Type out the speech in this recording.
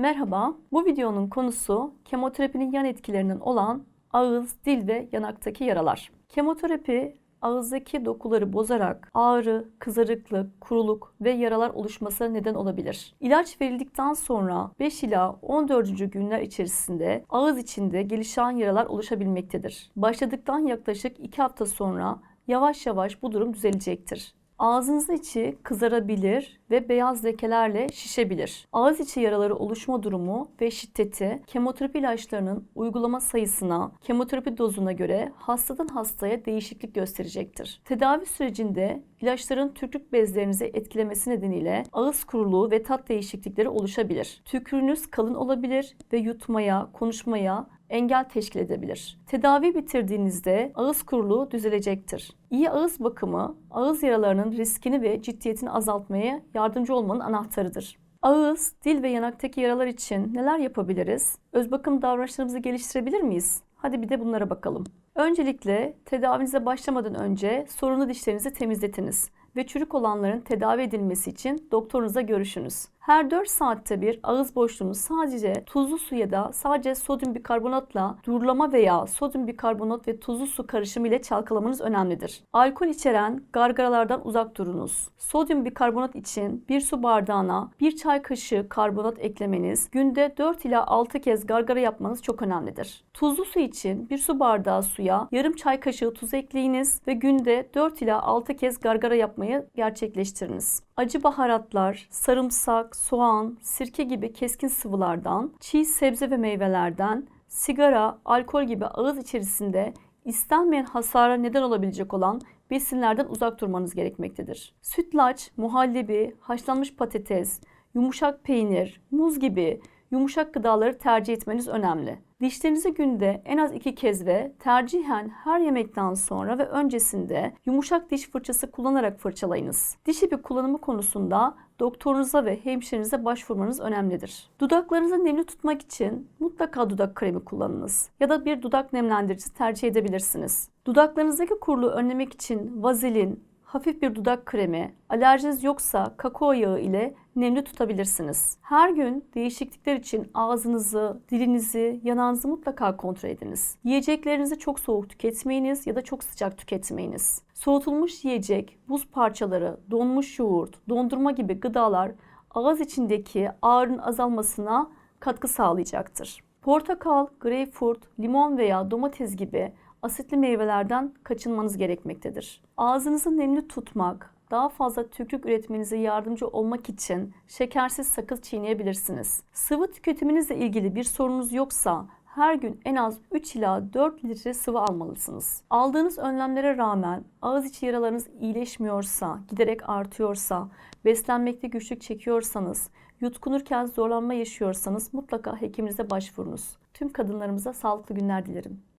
Merhaba, bu videonun konusu kemoterapinin yan etkilerinden olan ağız, dil ve yanaktaki yaralar. Kemoterapi ağızdaki dokuları bozarak ağrı, kızarıklık, kuruluk ve yaralar oluşmasına neden olabilir. İlaç verildikten sonra 5 ila 14. günler içerisinde ağız içinde gelişen yaralar oluşabilmektedir. Başladıktan yaklaşık 2 hafta sonra yavaş yavaş bu durum düzelecektir. Ağzınızın içi kızarabilir ve beyaz lekelerle şişebilir. Ağız içi yaraları oluşma durumu ve şiddeti kemoterapi ilaçlarının uygulama sayısına, kemoterapi dozuna göre hastadan hastaya değişiklik gösterecektir. Tedavi sürecinde ilaçların tükürük bezlerinizi etkilemesi nedeniyle ağız kuruluğu ve tat değişiklikleri oluşabilir. Tükürüğünüz kalın olabilir ve yutmaya, konuşmaya engel teşkil edebilir. Tedavi bitirdiğinizde ağız kuruluğu düzelecektir. İyi ağız bakımı, ağız yaralarının riskini ve ciddiyetini azaltmaya yardımcı olmanın anahtarıdır. Ağız, dil ve yanaktaki yaralar için neler yapabiliriz? Öz bakım davranışlarımızı geliştirebilir miyiz? Hadi bir de bunlara bakalım. Öncelikle tedavinize başlamadan önce sorunlu dişlerinizi temizletiniz ve çürük olanların tedavi edilmesi için doktorunuza görüşünüz. Her 4 saatte bir ağız boşluğunu sadece tuzlu su ya da sadece sodyum bikarbonatla durulama veya sodyum bikarbonat ve tuzlu su karışımı ile çalkalamanız önemlidir. Alkol içeren gargaralardan uzak durunuz. Sodyum bikarbonat için bir su bardağına bir çay kaşığı karbonat eklemeniz, günde 4 ila 6 kez gargara yapmanız çok önemlidir. Tuzlu su için bir su bardağı suya yarım çay kaşığı tuz ekleyiniz ve günde 4 ila 6 kez gargara yapmayı gerçekleştiriniz. Acı baharatlar, sarımsak, soğan, sirke gibi keskin sıvılardan, çiğ sebze ve meyvelerden, sigara, alkol gibi ağız içerisinde istenmeyen hasara neden olabilecek olan besinlerden uzak durmanız gerekmektedir. Sütlaç, muhallebi, haşlanmış patates, yumuşak peynir, muz gibi yumuşak gıdaları tercih etmeniz önemli. Dişlerinizi günde en az iki kez ve tercihen her yemekten sonra ve öncesinde yumuşak diş fırçası kullanarak fırçalayınız. Diş ipi kullanımı konusunda doktorunuza ve hemşirenize başvurmanız önemlidir. Dudaklarınızı nemli tutmak için mutlaka dudak kremi kullanınız ya da bir dudak nemlendiricisi tercih edebilirsiniz. Dudaklarınızdaki kuruluğu önlemek için vazelin, hafif bir dudak kremi, alerjiniz yoksa kakao yağı ile nemli tutabilirsiniz. Her gün değişiklikler için ağzınızı, dilinizi, yanağınızı mutlaka kontrol ediniz. Yiyeceklerinizi çok soğuk tüketmeyiniz ya da çok sıcak tüketmeyiniz. Soğutulmuş yiyecek, buz parçaları, donmuş yoğurt, dondurma gibi gıdalar ağız içindeki ağrının azalmasına katkı sağlayacaktır. Portakal, greyfurt, limon veya domates gibi asitli meyvelerden kaçınmanız gerekmektedir. Ağzınızı nemli tutmak, daha fazla tükürük üretmenize yardımcı olmak için şekersiz sakız çiğneyebilirsiniz. Sıvı tüketiminizle ilgili bir sorunuz yoksa her gün en az 3 ila 4 litre sıvı almalısınız. Aldığınız önlemlere rağmen ağız içi yaralarınız iyileşmiyorsa, giderek artıyorsa, beslenmekte güçlük çekiyorsanız, yutkunurken zorlanma yaşıyorsanız mutlaka hekiminize başvurunuz. Tüm kadınlarımıza sağlıklı günler dilerim.